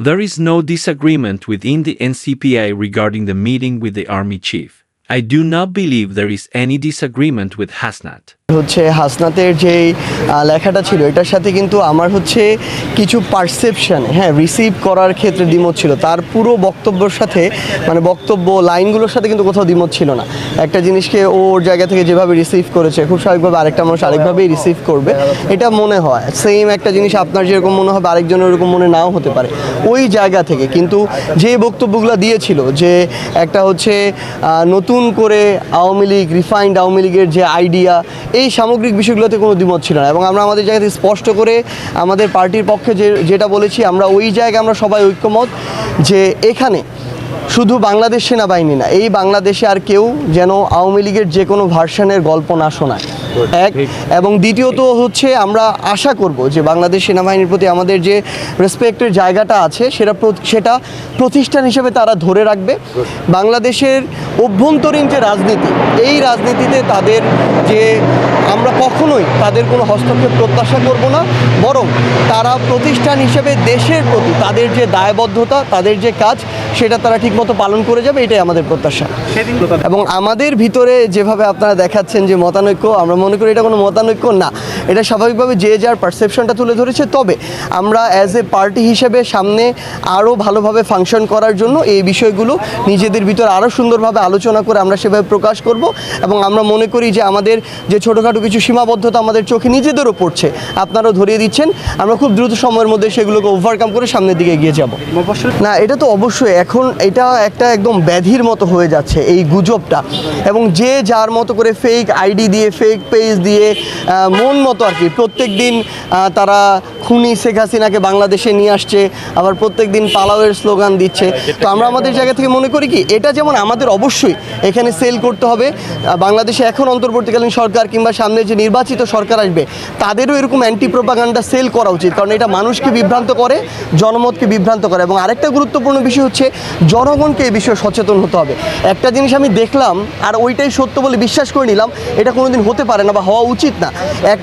There is no disagreement within the NCPI regarding the meeting with the Army Chief. I do not believe there is any disagreement with Hasnat. হচ্ছে হাসনাতের যে লেখাটা ছিল, এটার সাথে কিন্তু আমার হচ্ছে কিছু পারসেপশন হ্যাঁ রিসিভ করার ক্ষেত্রে দ্বিমত ছিল। তার পুরো বক্তব্যর সাথে মানে বক্তব্য লাইনগুলোর সাথে কিন্তু কোথাও দ্বিমত ছিল না। একটা জিনিসকে ওর জায়গা থেকে যেভাবে রিসিভ করেছে, খুব স্বাভাবিকভাবে আরেকটা মানুষ আরেকভাবেই রিসিভ করবে, এটা মনে হয়। সেম একটা জিনিস আপনার যেরকম মনে হবে, আরেকজনের ওরকম মনে নাও হতে পারে। ওই জায়গা থেকে কিন্তু যে বক্তব্যগুলো দিয়েছিল, যে একটা হচ্ছে নতুন করে আওয়ামী লীগ রিফাইন্ড আওয়ামী লীগের যে আইডিয়া এই সামগ্রিক বিষয়গুলোতে কোনো দ্বিমত ছিল না এবং আমরা আমাদের জায়গা থেকে স্পষ্ট করে আমাদের পার্টির পক্ষে যে, যেটা বলেছি, আমরা ওই জায়গায় আমরা সবাই ঐক্যমত যে এখানে শুধু বাংলাদেশ সেনাবাহিনী না, এই বাংলাদেশে আর কেউ যেন আওয়ামী লীগের যে কোনো ভার্সনের গল্প না শোনায়। এক, এবং দ্বিতীয়ত হচ্ছে আমরা আশা করব যে বাংলাদেশ সেনাবাহিনীর প্রতি আমাদের যে রেসপেক্টের জায়গাটা আছে, সেটা সেটা প্রতিষ্ঠান হিসেবে তারা ধরে রাখবে। বাংলাদেশের অভ্যন্তরীণ যে রাজনীতি, এই রাজনীতিতে তাদের যে কখনোই তাদের কোনো হস্তক্ষেপ প্রত্যাশা করব না বরং তারা প্রতিষ্ঠান হিসেবে দেশের প্রতি তাদের যে দায়বদ্ধতা তাদের যে কাজ সেটা তারা ঠিকমতো পালন করে যাবে এটাই আমাদের প্রত্যাশা। এবং আমাদের ভিতরে যেভাবে আপনারা দেখাচ্ছেন যে মতানৈক্য আমরা মনে করি এটা কোনো মতানৈক্য না। এটা স্বাভাবিকভাবে যে যার পারসেপশনটা তুলে ধরেছে তবে আমরা অ্যাজ এ পার্টি হিসেবে সামনে আরও ভালোভাবে ফাংশন করার জন্য এই বিষয়গুলো নিজেদের ভিতর আরও সুন্দরভাবে আলোচনা করে আমরা সেভাবে প্রকাশ করব। এবং আমরা মনে করি যে আমাদের যে ছোটোখাটো কিছু সীমাবদ্ধতা আমাদের চোখে নিজেদেরও পড়ছে। আপনারাও ধরিয়ে দিচ্ছেন। আমরা খুব দ্রুত সময়ের মধ্যে সেগুলোকে ওভারকাম করে সামনের দিকে এগিয়ে যাব। না এটা তো অবশ্যই। এখন এটা একটা একদম ব্যাধির মতো হয়ে যাচ্ছে এই গুজবটা। এবং যে যার মতো করে ফেক আইডি দিয়ে ফেক পেজ দিয়ে মন মতো আর কি। প্রত্যেক দিন তারা খুনি শেখ হাসিনাকে বাংলাদেশে নিয়ে আসছে আবার প্রত্যেক দিন পালাওয়ের স্লোগান দিচ্ছে। তো আমরা আমাদের জায়গা থেকে মনে করি কি এটা যেমন আমাদের অবশ্যই এখানে সেল করতে হবে। বাংলাদেশে এখন অন্তর্বর্তীকালীন সরকার কিংবা সামনে যে নির্বাচিত সরকার আসবে, তাদেরও এরকম অ্যান্টি প্রোপাগান্ডা সেল করা উচিত। কারণ এটা মানুষকে বিভ্রান্ত করে, জনমতকে বিভ্রান্ত করে। এবং আরেকটা গুরুত্বপূর্ণ বিষয় হচ্ছে, জনগণকে এই বিষয়ে সচেতন হতে হবে। একটা জিনিস আমি দেখলাম, আর ওইটাই সত্য বলে বিশ্বাস করে নিলাম, এটা কোনোদিন হতে পারে না বা হওয়া উচিত না। এক